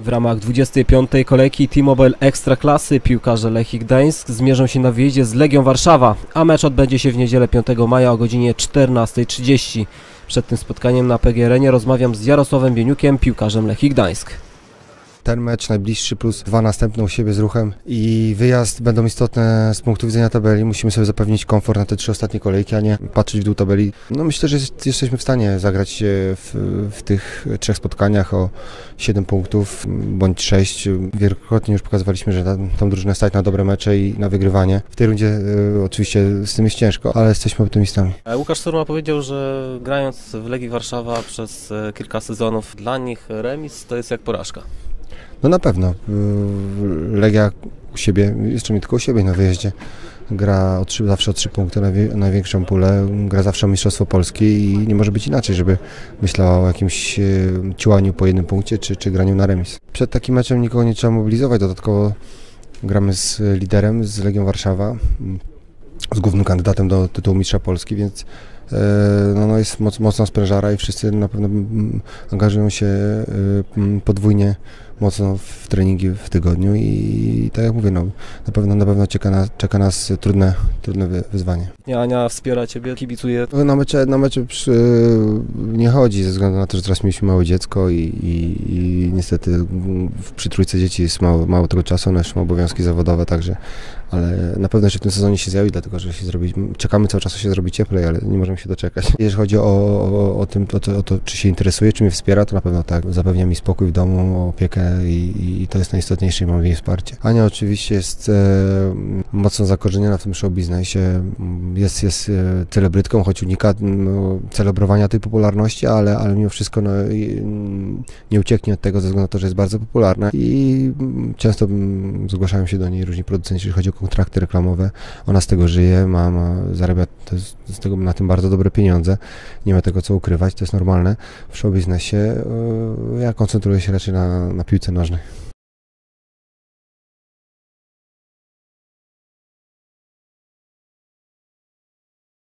W ramach 25. kolejki T-Mobile Ekstraklasy piłkarze Lechii Gdańsk zmierzą się na wyjeździe z Legią Warszawa, a mecz odbędzie się w niedzielę 5 maja o godzinie 14.30. Przed tym spotkaniem na PGRN rozmawiam z Jarosławem Bieniukiem, piłkarzem Lechii Gdańsk. Ten mecz najbliższy plus dwa następne u siebie z ruchem i wyjazd będą istotne z punktu widzenia tabeli. Musimy sobie zapewnić komfort na te trzy ostatnie kolejki, a nie patrzeć w dół tabeli. No myślę, że jest, jesteśmy w stanie zagrać e, w, w tych trzech spotkaniach o 7 punktów bądź 6. Wielokrotnie już pokazywaliśmy, że ta, tą drużynę stać na dobre mecze i na wygrywanie. W tej rundzie e, oczywiście z tym jest ciężko, ale jesteśmy optymistami. Łukasz Surma powiedział, że grając w Legii Warszawa przez e, kilka sezonów dla nich remis to jest jak porażka. No na pewno. Y, Legia u siebie, jeszcze nie tylko u siebie na wyjeździe, gra o trzy, zawsze o trzy punkty, najwie- największą pulę, gra zawsze o Mistrzostwo Polski i nie może być inaczej, żeby myślała o jakimś y, ciłaniu po jednym punkcie czy, czy graniu na remis. Przed takim meczem nikogo nie trzeba mobilizować, dodatkowo gramy z liderem, z Legią Warszawa, mm, z głównym kandydatem do tytułu Mistrza Polski, więc e, no, no jest moc, mocna sprężara i wszyscy na pewno mm, angażują się y, mm, podwójnie mocno w treningi w tygodniu i tak jak mówię, no, na pewno, na pewno czeka, nas, czeka nas trudne, trudne wy- wyzwanie. Ania wspiera Ciebie, kibicuje. No, Na mecze, na mecze przy, nie chodzi ze względu na to, że teraz mieliśmy małe dziecko i, i, i niestety w- przy trójce dzieci jest mało, mało tego czasu, one jeszcze obowiązki zawodowe, także ale na pewno jeszcze w tym sezonie się zjawi, dlatego że się zrobi, czekamy cały czas, aż się zrobi cieplej, ale nie możemy się doczekać. Jeżeli chodzi o, o, o, tym, o, to, o to, czy się interesuje, czy mnie wspiera, to na pewno tak. Zapewnia mi spokój w domu, opiekę i, i to jest najistotniejsze i mam jej wsparcie. Ania oczywiście jest e, mocno zakorzeniona w tym show biznesie, jest, jest e, celebrytką, choć unika no, celebrowania tej popularności, ale, ale mimo wszystko no, mm, nie ucieknie od tego ze względu na to, że jest bardzo popularna i mm, często mm, zgłaszają się do niej różni producenci, jeżeli chodzi o kontrakty reklamowe. Ona z tego żyje, ma, ma zarabia z tego, na tym bardzo dobre pieniądze, nie ma tego co ukrywać, to jest normalne w show biznesie. E, Ja koncentruję się raczej na, na piłce компьютере нужны.